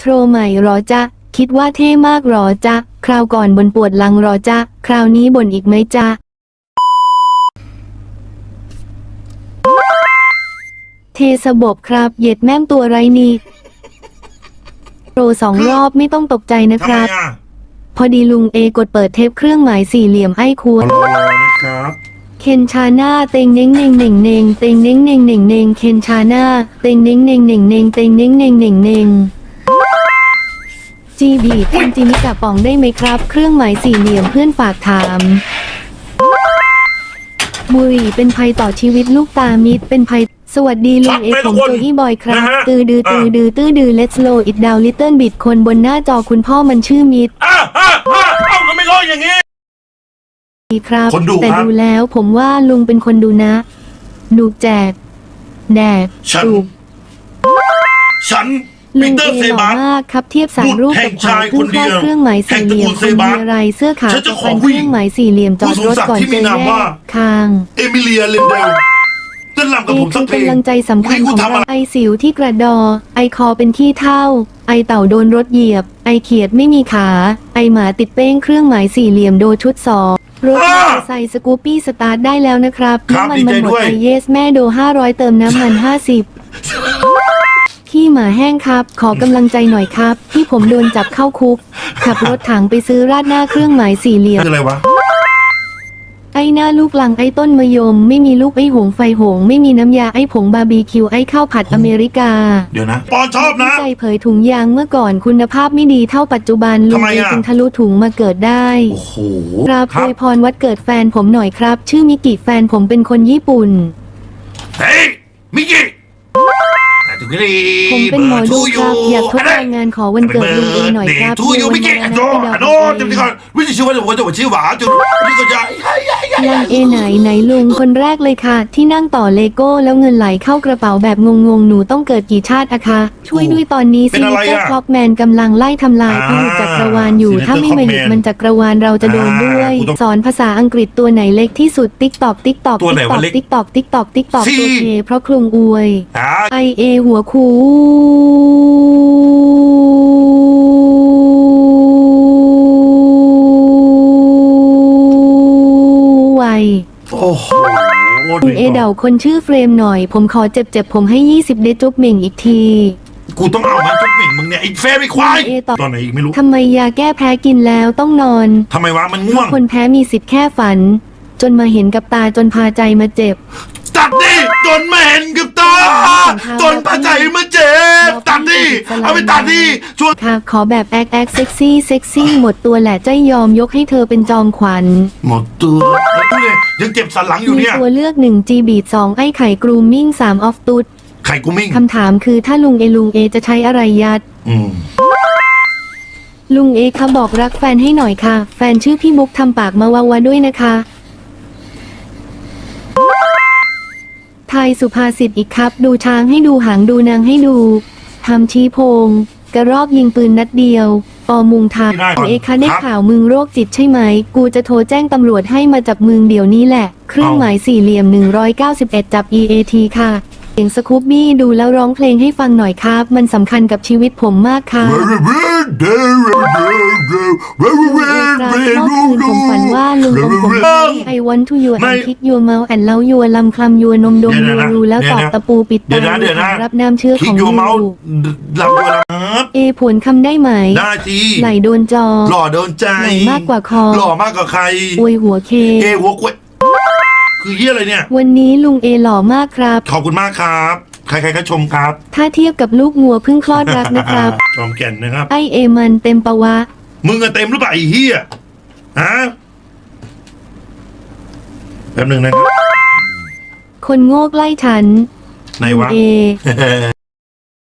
โทรใหม่หรอจ๊ะ คิดว่าเท่มากหรอจ๊ะ คราวก่อนบนปวดหลังหรอจ๊ะ คราวนี้บ่นอีกไหมจ๊ะ เทสบบครับ เหย็ดแม่มตัวไรนี่ โปรสองรอบไม่ต้องตกใจนะทำคไมรับ อะพอดีลุงเอกดเปิดเทปเครื่องหมายสี่เหลี่ยมไอ้ควร รอนะครับเคนชาน่าเต็งเน่งเน่งเน่งเน่งเต็งเน่งเน่งเน่งเน่งเคนชาน่าเต็งเน่งเน่งเน่งเน่งเต็งเน่งเน่งเน่งเน่ง จีบีทำจิมิกะป๋องได้ไหมครับ เครื่องหมายสี่เหลี่ยมเพื่อนฝากถาม บุหรี่เป็นภัยต่อชีวิตลูกตามิดเป็นภัยสวัสดีลุงเอกผมโจอี้บอยครับ ตือดือตือดือตื้อดือ let's slow it down little bit คนบนหน้าจอคุณพ่อมันชื่อมิดอ้าอ้าอ้าเอ้าทำไมร้อยอย่างงี้ดีครับ คนดุแต่ครับ ดูแล้วผมว่าลุงเป็นคนดูนะ ดูแจก แดกฉันดุฉัน ลุปีงเตอเอร์เซหล่อบาสมากครับเทียบสามรูปกับขวาบุขึ้ตนรแห่งชายคนเดียวข้อเครื่องหมายสี่เหลี่ยมแห่งตระกูลเซบาสคนมีอะไรเสื้อขาวฉันจะขอฟันวิ่เคงรื่องหมายสี่เหลี่ยมจอดผู้รสูงศักดิ์ถก่อนที่มีจะนามแยว่ากคางเอมิเลียเลนเดลเต้นรำกับเอผมสัคืกอเพลงกำลังใจสำคัญนี่ขกูองทำอะไรเราไอสิวที่กระดอ ไอคอเป็นขี้เท่า ไอเต่าโดนรถเหยียบ ไอเขียดไม่มีขา ไอหมาติดเป้งเครื่องหมายสี่เหลี่ยมโดชุดสองรถมอเตอร์ไซค์สกูปปี้สตาร์ทได้แล้วนะครับครับน้ำมันดีมัใจนหมดด้วยไอเยสแม่โดห้าร้อยเติมน้ำมันห้าสิบ ขี้หมาแห้งครับ ขอกำลังใจหน่อยครับ ที่ผมโดนจับเข้าคุก ขับรถถังไปซื้อราดหน้าเครื่องหมายสี่เหลี่ยม คืออะไรวะ ไอ้หน้าลูกลังไอ้ต้นมะยม ไม่มีลูกไอ้หงไฟหง ไม่มีน้ำยาไอ้ผงบาร์บีคิวไอ้ข้าวผัดอเมริกา เดี๋ยวนะ ปอนชอบนะ ใจเผยถุงยางเมื่อก่อนคุณภาพไม่ดีเท่าปัจจุบันลุทำงไมเออะจึงทะลุถุงมาเกิดได้ โอ้โหครับครัอบวยพรวัดเกิดแฟนผมหน่อยครับ ชื่อมิกิแฟนผมเป็นคนญี่ปุ่น เฮ้ยมิกกี้อะถึงนี่ ผมเป็นหมอดูครับอยากทดละองงานขอวันเกิดลุงเอหน่อยครับทูยูมิกกี้ในอะวันโจนั้นอะไอ้โนดาวจะมีก่อนวิธีชื่อว่าจะบอกว่าจะบอกชื่อหวาจุดนี่ก็จะ ยังเอไหนไหนลุงคนแรกเลยค่ะ ที่นั่งต่อเลโก้แล้วเงินไหลเข้ากระเป๋าแบบงงๆ หนูต้องเกิดกี่ชาติอะคะช่วยด้วยตอนนี้ซินลิเตอร์คล็อกแมนกำลังไล่ทำลายผลิตจักรวาลอยู่ ถ้าไม่มาหยุดมันจักรวาลเราจะโดนด้วย สอนภาษาอังกฤษตัวไหนเล็กที่สุดติ๊กตอกติ๊กตอกติ๊กตอกติ๊กตอกติ๊กตอกติ๊กตอกตัวเคเพราะคลุงอวยไอเอหัวคู คุณเอเดาคนชื่อเฟรมหน่อย ผมขอเจ็บๆผมให้ 20เดจุ๊บเหม่งอีกที กูต้องเอามันจุกเหม่งมึงเนี่ยไอ้เฟรไอ้ควายเอต่อตอนไหนอีกไม่รู้ทำไมยาแก้แพ้กินแล้วต้องนอน ทำไมวะมันง่วงคนแพ้มีสิทธิ์แค่ฝัน จนมาเห็นกับตาจนพาใจมาเจ็บตัดดิจนมาเห็นกับตาจนพระใจมาเจ็บตัดดิ เอาไปตัดดิช่วยค่ะขอแบบแอคแอคเซ็กซี่เซ็กซี่หมดตัวแหละใจยอมยกให้เธอเป็นจอมขวัญ หมดตัวดูเลยยังเจ็บสันหลังอยู่มีเนี่ย ตัวเลือก1 G บีด2ไอ้ไข่กรูมมิ่ง3ออฟตุดไข่กูมิ่งคำถามคือถ้าลุงเอลุงเอจะใช้อะไรยัด อืมลุงเอคะบอกรักแฟนให้หน่อยค่ะ แฟนชื่อพี่มุกทำปากมาวาวาด้วยนะคะทายสุภาษิตอีกครับ ดูช้างให้ดูหางดูนางให้ดู ทำชี้โพง กระรอกยิงปืนนัดเดียวปอมุงทับไม่ได้ก่อนเอคะได้ครับข่าวมึงโรคจิตใช่ไหม กูจะโทรแจ้งตำรวจให้มาจับมึงเดี๋ยวนี้แหละ เครื่องหมายสี่เหลี่ยม 191 จับ EAT ค่ะเสียงสกูปบี้ดูแล้วร้องเพลงให้ฟังหน่อยครับ มันสำคัญกับชีวิตผมมากค่ะเมื่อคืนผมฝันว่าลุงอมผม ไอวันทูยูแอนคิกยูเมาแอนเล้ายูลำคลำยูนมดมยูรูแล้วตอกตะปูปิดเดี๋ยวตานะเดี๋ยวนะรับน้ำเชื้อคิขกองยูยูเมาส์ลำตัวลำเอผวนคำได้ไหมได้ทีไหลโดนจอหล่อโดนใจไหลมากกว่าคอหล่อมากกว่าใครอวยหัวเคเอหัวกล้วยคือเยี่ยอะไรเนี่ย วันนี้ลุงเอหล่อมากครับ ขอบคุณมากครับ ใครๆก็ชมครับ ถ้าเทียบกับลูกงัวเพิ่งคลอดรักนะครับชมแก่นนะครับ ไอเอมันเต็มปะวะ มึงอะเต็มหรือเปล่าไอ้เหี้ยฮะแป๊บหนึ่งนะครับคนโง่ใกล้ฉัน ไหนวะ เอ